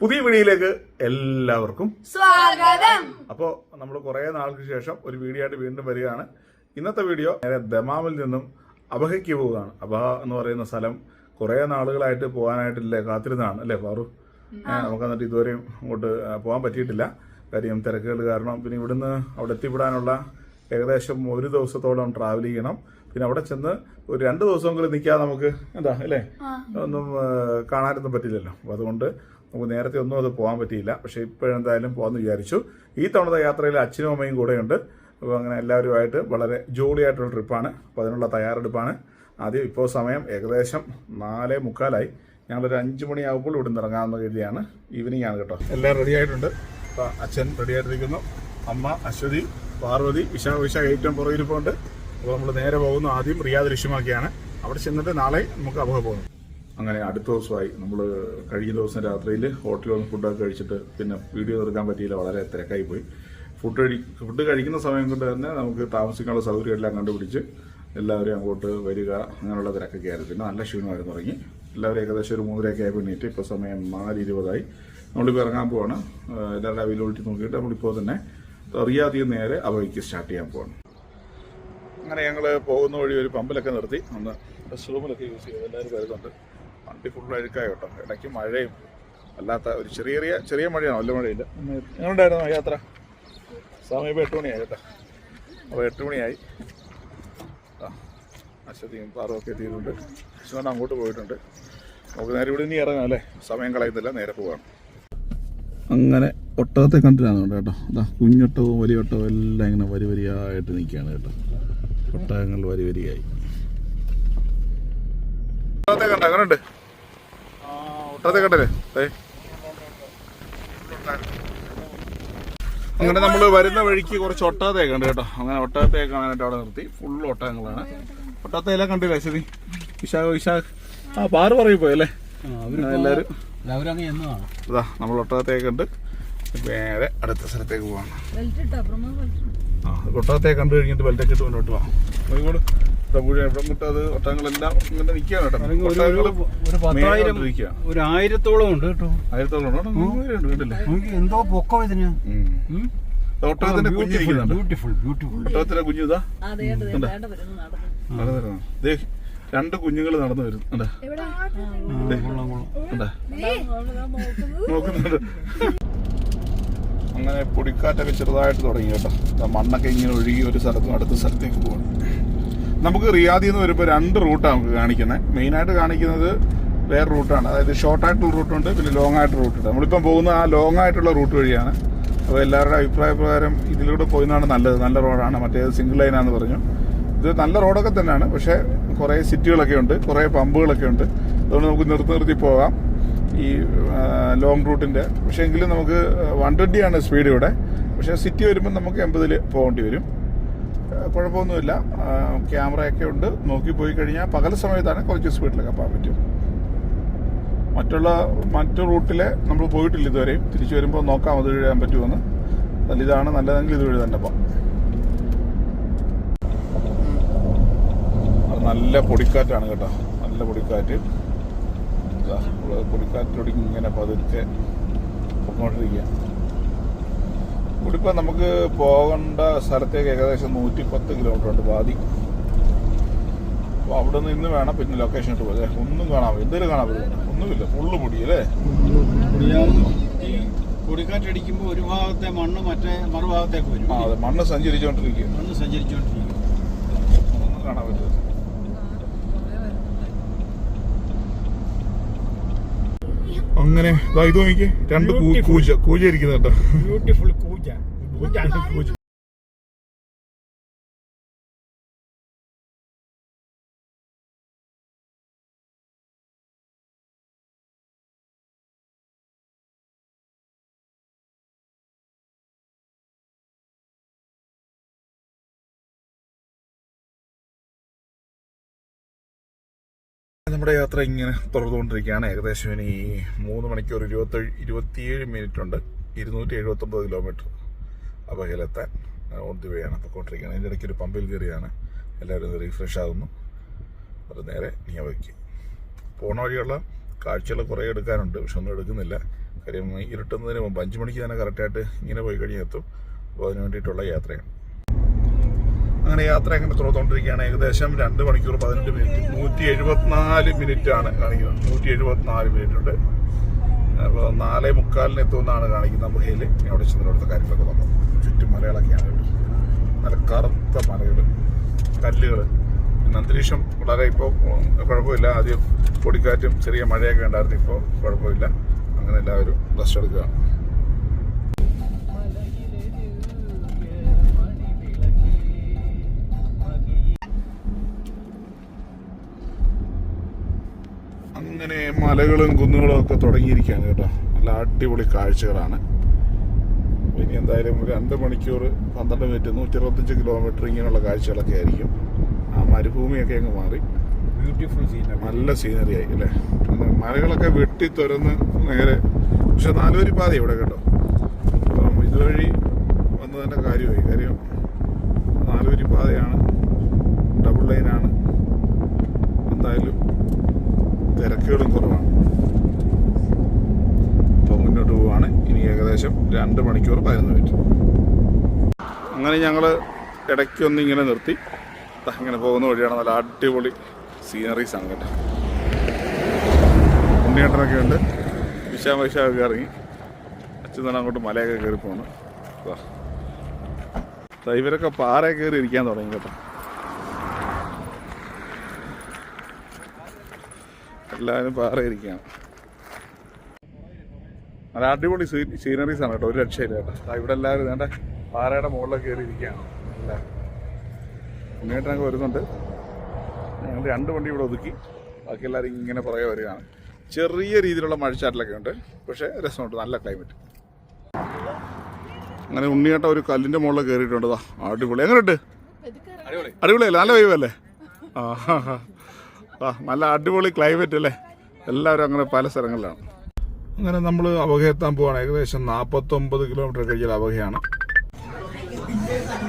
പുതിയ വീഡിയോയിലേക്ക് എല്ലാവർക്കും സ്വാഗതം. അപ്പോൾ നമ്മൾ കുറേ നാൾക്ക് ശേഷം ഒരു വീഡിയോ ആയിട്ട് വീണ്ടും വരികയാണ്. ഇന്നത്തെ വീഡിയോ നേരെ ദമാമിൽ നിന്നും അബഹയ്ക്ക് പോവുകയാണ്. അബഹ എന്ന് പറയുന്ന സ്ഥലം കുറേ നാളുകളായിട്ട് പോകാനായിട്ടില്ലേ കാത്തിരുന്നാണ് അല്ലേ ഫാറു? നമുക്ക് എന്നിട്ട് ഇതുവരെയും അങ്ങോട്ട് പോകാൻ പറ്റിയിട്ടില്ല. കാര്യം തിരക്കുകൾ കാരണം പിന്നെ ഇവിടുന്ന് അവിടെ എത്തിപ്പെടാനുള്ള ഏകദേശം ഒരു ദിവസത്തോളം ട്രാവൽ ചെയ്യണം. പിന്നെ അവിടെ ചെന്ന് ഒരു രണ്ട് ദിവസമെങ്കിലും നിൽക്കാതെ നമുക്ക് എന്താ അല്ലേ? ഒന്നും കാണാനൊന്നും പറ്റില്ലല്ലോ. അപ്പോൾ അതുകൊണ്ട് നമുക്ക് നേരത്തെ ഒന്നും അത് പോകാൻ പറ്റിയില്ല. പക്ഷേ ഇപ്പോഴെന്തായാലും പോകാമെന്ന് വിചാരിച്ചു. ഈ തവണത്തെ യാത്രയിൽ അച്ഛനും അമ്മയും കൂടെയുണ്ട്. അപ്പോൾ അങ്ങനെ എല്ലാവരുമായിട്ട് വളരെ ജോളിയായിട്ടുള്ള ട്രിപ്പാണ്. അപ്പോൾ അതിനുള്ള തയ്യാറെടുപ്പാണ്. ആദ്യം ഇപ്പോൾ സമയം ഏകദേശം നാലേ മുക്കാലായി. ഞങ്ങളൊരു അഞ്ച് മണിയാകുമ്പോൾ ഇവിടെ നിന്ന് ഇറങ്ങാമെന്ന് കരുതിയാണ്. ഈവനിങ് ആണ് കേട്ടോ. എല്ലാം റെഡി ആയിട്ടുണ്ട്. അപ്പോൾ അച്ഛൻ റെഡി ആയിട്ടിരിക്കുന്നു. അമ്മ അശ്വതി പാർവതി വിശാ വിശാ ഏറ്റവും പുറകിരിപ്പുണ്ട് അപ്പോൾ നമ്മൾ നേരെ പോകുന്നു ആദ്യം റിയാദ് ലക്ഷ്യമാക്കിയാണ്. അവിടെ ചെന്നിട്ട് നാളെ നമുക്ക് അബഹ പോകുന്നു. അങ്ങനെ അടുത്ത ദിവസമായി നമ്മൾ കഴിഞ്ഞ ദിവസം രാത്രിയിൽ ഹോട്ടലിൽ വന്ന് ഫുഡൊക്കെ കഴിച്ചിട്ട് പിന്നെ വീഡിയോ എടുക്കാൻ പറ്റിയില്ല വളരെ തിരക്കായി പോയി. ഫുഡ് കഴി ഫുഡ് കഴിക്കുന്ന സമയം കൊണ്ട് തന്നെ നമുക്ക് താമസിക്കാനുള്ള സൗകര്യം എല്ലാം കണ്ടുപിടിച്ച് എല്ലാവരും അങ്ങോട്ട് വരിക അങ്ങനെയുള്ള തിരക്കൊക്കെ ആയിരുന്നു. പിന്നെ നല്ല ക്ഷീണമായിരുന്നു തുടങ്ങി എല്ലാവരും ഏകദേശം ഒരു മൂന്നരയൊക്കെ ആയി പിന്നീട്ട് ഇപ്പോൾ സമയം നാല് ഇരുപതായി. നമ്മളിപ്പോൾ ഇറങ്ങാൻ പോവാണ്. എല്ലാവരുടെ അവൈലബിലിറ്റി നോക്കിയിട്ട് നമ്മളിപ്പോൾ തന്നെ നിന്ന് നേരെ അവയ്ക്ക് സ്റ്റാർട്ട് ചെയ്യാൻ പോവാണ്. അങ്ങനെ ഞങ്ങൾ പോകുന്ന വഴി ഒരു പമ്പിലൊക്കെ നിർത്തി. ഒന്ന് റെസ്റ്റ് റൂമിലൊക്കെ യൂസ് ചെയ്തു എല്ലാവരും വരുന്നുണ്ട്. വണ്ടി ഫുൾ അഴുക്കായി കേട്ടോ. ഇടയ്ക്ക് മഴയും അല്ലാത്ത ഒരു ചെറിയ ചെറിയ ചെറിയ മഴയാണ് വല്ല മഴയില്ല. എങ്ങനെയുണ്ടായിരുന്നു യാത്ര? സമയം എട്ട് മണിയായി കേട്ടോ. അപ്പോൾ എട്ട് മണിയായി. ആ അശ്വതിയും പാറൊക്കെ എത്തിയിട്ടുണ്ട്. അശ്വതി അങ്ങോട്ട് പോയിട്ടുണ്ട്. നമുക്ക് നേരെ ഇവിടെ ഇനി ഇറങ്ങാം അല്ലേ? സമയം കളയുന്നില്ല നേരെ പോവാണ് അങ്ങനെ ഒട്ടകത്തെ കണ്ടിട്ടാണ് കേട്ടോ. അതാ കുഞ്ഞൊട്ടവും വലിയ ഒട്ടവും എല്ലാം ഇങ്ങനെ വരി വരിയായിട്ട് നിൽക്കുകയാണ് കേട്ടോ. ഒട്ടകങ്ങൾ വരി വരിയായി കണ്ട? കണ്ടല്ലേ. അങ്ങനെ നമ്മൾ വരുന്ന വഴിക്ക് കുറച്ച് ഒട്ടാതെ കണ്ടു കേട്ടോ. അങ്ങനെ ഒട്ടകത്തെ കാണാനായിട്ട് അവിടെ നിർത്തി. ഫുൾ ഒട്ടകങ്ങളാണ്. ഒട്ടകത്തെ എല്ലാം കണ്ടില്ലേ ശരി? വിശാഖ വിശാഖ്. ആ പാറ് പറയും പോയല്ലേ എല്ലാവരും. ഇതാ നമ്മൾ ഒട്ടകത്തെ കണ്ട് നേരെ അടുത്ത സ്ഥലത്തേക്ക് പോവാണ്. ആ കണ്ടു കഴിഞ്ഞിട്ട് ബെൽറ്റൊക്കെ ഇട്ട് മുന്നോട്ട് ഇവിടെ മുട്ട് അത് ഒട്ടകങ്ങളെല്ലാം ഇങ്ങനെ നിൽക്കുകയാണ് കേട്ടോ. ഒരു ആയിരത്തോളം ഉണ്ട് കേട്ടോ. ആയിരത്തോളം ഉണ്ടോ? കണ്ടില്ലേ എന്തോ പൊക്കം ഇതിന്. ഒട്ടകത്തിന്റെ കുഞ്ഞിരിക്കുന്നുണ്ട്. ബ്യൂട്ടിഫുൾ ബ്യൂട്ടിഫുൾ ഒട്ടകത്തിന്റെ അതെ രണ്ട് കുഞ്ഞുങ്ങൾ നടന്നു വരും. കണ്ടാ? കണ്ടാ? നോക്കുന്നുണ്ട്. അങ്ങനെ പൊടിക്കാറ്റൊക്കെ ചെറുതായിട്ട് തുടങ്ങി കേട്ടോ. മണ്ണൊക്കെ ഇങ്ങനെ ഒഴുകി ഒരു സ്ഥലത്തും അടുത്ത സ്ഥലത്തേക്ക് പോകണം നമുക്ക് റിയാദിൽ നിന്ന് വരുമ്പോൾ രണ്ട് റൂട്ടാണ് നമുക്ക് കാണിക്കുന്നത് മെയിനായിട്ട് കാണിക്കുന്നത് വേറെ റൂട്ടാണ്. അതായത് ഷോർട്ടായിട്ടുള്ള റൂട്ടുണ്ട് പിന്നെ ലോങ് ആയിട്ടുള്ള റൂട്ടുണ്ട് നമ്മളിപ്പം പോകുന്ന ആ ലോങ് ആയിട്ടുള്ള റൂട്ട് വഴിയാണ്. അപ്പോൾ എല്ലാവരുടെ അഭിപ്രായ പ്രകാരം ഇതിലൂടെ പോയതാണ് നല്ലത്. നല്ല റോഡാണ് മറ്റേത് സിംഗിൾ ലൈനാന്ന് പറഞ്ഞു. ഇത് നല്ല റോഡൊക്കെ തന്നെയാണ്. പക്ഷേ കുറേ സിറ്റികളൊക്കെ ഉണ്ട് കുറേ പമ്പുകളൊക്കെ ഉണ്ട്. അതുകൊണ്ട് നമുക്ക് നിർത്തി നിർത്തി പോകാം. ഈ ലോങ് റൂട്ടിന്റെ പക്ഷേ എങ്കിലും നമുക്ക് വൺ ട്വന്റിയാണ് സ്പീഡ് ഇവിടെ. പക്ഷേ സിറ്റി വരുമ്പോൾ നമുക്ക് എൺപതിൽ പോകേണ്ടി വരും. കുഴപ്പമൊന്നുമില്ല. ക്യാമറയൊക്കെ ഉണ്ട്. നോക്കി പോയി കഴിഞ്ഞാൽ പകൽ സമയത്താണ് കുറച്ച് സ്പീഡിലൊക്കെ പോകാൻ പറ്റും. മറ്റുള്ള മറ്റു റൂട്ടിലെ നമ്മൾ പോയിട്ടില്ല ഇതുവരെയും തിരിച്ചു വരുമ്പോൾ നോക്കാം അത് എഴുതാൻ പറ്റുമെന്ന്. നല്ല ഇതാണ്. നല്ലതെങ്കിൽ ഇത് പോകാം അത് നല്ല പൊടിക്കാറ്റാണ് കേട്ടോ. നല്ല പൊടിക്കാറ്റ്. ഇതാ, ഇവിടെ പൊടിക്കാറ്റോടി ഇങ്ങനെ പതുക്കെ പൊക്കോണ്ടിരിക്കുക ഇവിടിപ്പോൾ നമുക്ക് പോകേണ്ട സ്ഥലത്തേക്ക് ഏകദേശം നൂറ്റി പത്ത് കിലോമീറ്റർ ഉണ്ട് പാതി. അപ്പോൾ അവിടെ നിന്ന് വേണം പിന്നെ ലൊക്കേഷൻ ഇട്ട് പോലെ ഒന്നും കാണാൻ എന്തെങ്കിലും കാണാൻ പറ്റില്ല. ഒന്നുമില്ല. ഫുള്ള് പൊടി അല്ലേ? ഈ പൊടിക്കാറ്റടിക്കുമ്പോ ഒരു ഭാഗത്തെ മണ്ണ് മറ്റേ മറുഭാഗത്തേക്ക് വരും. ആ അതെ. മണ്ണ് സഞ്ചരിച്ചുകൊണ്ടിരിക്കുക മണ്ണ് സഞ്ചരിച്ചോണ്ടിരിക്കും. ഒന്നും കാണാൻ പറ്റില്ല. അങ്ങനെ ഇതായി ഇത് നോക്കി രണ്ട് കൂജ കൂജ ഇരിക്കുന്നുണ്ടോ. ബ്യൂട്ടിഫുൾ കൂജ. കൂജ നമ്മുടെ യാത്ര ഇങ്ങനെ തുടർന്നുകൊണ്ടിരിക്കുകയാണ്. ഏകദേശം ഇനി മൂന്ന് മണിക്കൂർ ഇരുപത്തേഴ് ഇരുപത്തിയേഴ് മിനിറ്റ് ഉണ്ട്. ഇരുന്നൂറ്റി എഴുപത്തൊമ്പത് കിലോമീറ്റർ അപകലെത്താൻ ഓൺ ആണ് പൊക്കോണ്ടിരിക്കുകയാണ്. അതിന്റെ ഇടയ്ക്ക് ഒരു പമ്പിൽ കയറിയാണ്. എല്ലാവരും റീഫ്രഷ് ആകുന്നു അത് നേരെ നിയമയ്ക്ക് പോണ വഴിയുള്ള കാഴ്ചകൾ കുറേ എടുക്കാനുണ്ട് പക്ഷെ ഒന്നും എടുക്കുന്നില്ല. കാര്യം ഇരുട്ടുന്നതിന് മുമ്പ് അഞ്ച് മണിക്ക് തന്നെ കറക്റ്റായിട്ട് ഇങ്ങനെ പോയി കഴിഞ്ഞെത്തും അപ്പോൾ അതിന് വേണ്ടിയിട്ടുള്ള യാത്രയാണ്. അങ്ങനെ യാത്ര അങ്ങനെ തുറന്നുകൊണ്ടിരിക്കുകയാണ്. ഏകദേശം രണ്ട് മണിക്കൂർ പതിനെട്ട് മിനിറ്റ്. നൂറ്റി എഴുപത്തിനാല് മിനിറ്റ് ആണ് കാണിക്കുന്നത്. നൂറ്റി എഴുപത്തിനാല് മിനിറ്റ് ഉണ്ട് അപ്പോൾ നാലേ മുക്കാലിന് എത്തുമെന്നാണ് കാണിക്കുന്നത് ഗുഹയിൽ അവിടെ ചെന്നിടത്ത കാര്യങ്ങളൊക്കെ നോക്കാം. ചുറ്റും മലകളൊക്കെയാണ് നല്ല കറുത്ത മലകൾ കല്ലുകൾ പിന്നെ അന്തരീക്ഷം വളരെ ഇപ്പോൾ കുഴപ്പമില്ല. ആദ്യം പൊടിക്കാറ്റും ചെറിയ മഴയൊക്കെ ഉണ്ടായിരുന്നു. ഇപ്പോൾ കുഴപ്പമില്ല. അങ്ങനെ എല്ലാവരും റെസ്റ്റ് എടുക്കുകയാണ് അങ്ങനെ മലകളും കുന്നുകളും ഒക്കെ തുടങ്ങിയിരിക്കുകയാണ് കേട്ടോ. നല്ല അടിപൊളി കാഴ്ചകളാണ്. ഇനി എന്തായാലും ഒരു രണ്ട് മണിക്കൂർ പന്ത്രണ്ട് മിനിറ്റ് നൂറ്റി ഇരുപത്തഞ്ച് കിലോമീറ്റർ ഇങ്ങനെയുള്ള കാഴ്ചകളൊക്കെ ആയിരിക്കും. ആ മരുഭൂമിയൊക്കെ അങ്ങ് മാറി. ബ്യൂട്ടിഫുൾ സീനറി നല്ല സീനറി ആയി അല്ലേ? പിന്നെ മലകളൊക്കെ വെട്ടി തുരന്ന് നേരെ പക്ഷെ നാലുവരി പാത ഇവിടെ കേട്ടോ. അപ്പം ഇതുവഴി വന്നതിന്റെ കാര്യമായി. കാര്യം നാലുവരി പാതയാണ് ഡബിൾ ലൈനാണ് എന്തായാലും തിരക്കുകളും കുറവാണ്. അപ്പോൾ മുന്നോട്ട് പോവുകയാണ് ഇനി ഏകദേശം രണ്ട് മണിക്കൂർ പതിനൊന്ന് മിനിറ്റ്. അങ്ങനെ ഞങ്ങൾ ഇടയ്ക്കൊന്ന് ഇങ്ങനെ നിർത്തി. അങ്ങനെ പോകുന്ന വഴിയാണ് നല്ല അടിപൊളി സീനറീസ് ആണ് കേട്ടോ ഉണ്ണിയേട്ടനൊക്കെ ഉണ്ട്. വിശാം വൈശാഖൊക്കെ ഇറങ്ങി. അച്ഛൻ അങ്ങോട്ട് മലയൊക്കെ കയറി പോകണം ഇവരൊക്കെ പാറ കയറി ഇരിക്കാൻ തുടങ്ങി കേട്ടോ. എല്ലാവരും പാറയിരിക്കാം നല്ല അടിപൊളി സീനറീസ് ആണ് കേട്ടോ ഒരു രക്ഷയില്ല കേട്ടോ. ഇവിടെ എല്ലാവരും വേണ്ട പാറയുടെ മുകളിലൊക്കെ കയറി ഇരിക്കുകയാണ്. എല്ലാവരും ഞങ്ങൾ വരുന്നുണ്ട്. ഞങ്ങൾ രണ്ട് വണ്ടി ഇവിടെ ഒതുക്കി. ബാക്കി എല്ലാവരും ഇങ്ങനെ പുറകെ വരികയാണ്. ചെറിയ രീതിയിലുള്ള മഴച്ചാറ്റലൊക്കെ ഉണ്ട്. പക്ഷേ രസമുണ്ട് നല്ല ക്ലൈമറ്റ് അങ്ങനെ ഉണ്ണിയേട്ട ഒരു കല്ലിന്റെ മുകളിൽ കയറിയിട്ടുണ്ട്. ദാ അടിപൊളി. എങ്ങനെയുണ്ട്? അടിപൊളിയല്ലേ? നല്ല വൈവല്ലേ ആ ഹാ, ഹാ. ആ നല്ല അടിപൊളി ക്ലൈമറ്റ് അല്ലേ? എല്ലാവരും അങ്ങനെ പല സ്ഥലങ്ങളിലാണ്. അങ്ങനെ നമ്മൾ അവഹയെത്താൻ പോവാണ്. ഏകദേശം നാൽപ്പത്തൊമ്പത് കിലോമീറ്റർ കഴിഞ്ഞാൽ അവഹയാണ്.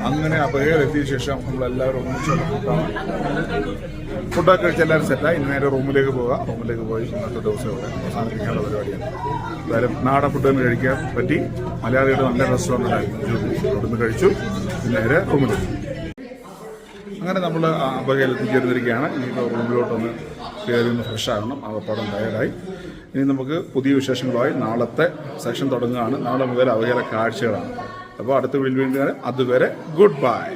അങ്ങനെ അപകടം എത്തിയ ശേഷം നമ്മളെല്ലാവരും ഒന്നിച്ചുള്ള ഫുഡാണ് ഫുഡൊക്കെ കഴിച്ച് എല്ലാവരും സെറ്റായി ഇന്ന് നേരെ റൂമിലേക്ക് പോകാം. റൂമിലേക്ക് പോയി ഇന്നത്തെ ദിവസം ഇവിടെ അവസാനിപ്പിക്കാനുള്ള പരിപാടിയാണ്. എന്തായാലും നാടൻ ഫുഡ് തന്നെ കഴിക്കാൻ പറ്റി. മലയാളിയുടെ നല്ല റെസ്റ്റോറന്റ് ആയിരുന്നു അവിടുന്ന് കഴിച്ചു. ഇന്ന് നേരെ റൂമിലേക്ക് അങ്ങനെ നമ്മൾ അപകടയിൽ എത്തിച്ചേർന്നിരിക്കുകയാണ് ഇനിയിപ്പോൾ റൂമിലോട്ടൊന്ന് കയറി ഒന്ന് ഫ്രഷ് ആകണം. ആകപ്പാടം ടയർഡായി ഇനി നമുക്ക് പുതിയ വിശേഷങ്ങളുമായി നാളത്തെ സെഷൻ തുടങ്ങുകയാണ്. നാളെ മുതൽ അവകേല കാഴ്ചകളാണ്. അപ്പോൾ അടുത്ത വീഡിയോ അതുവരെ ഗുഡ് ബൈ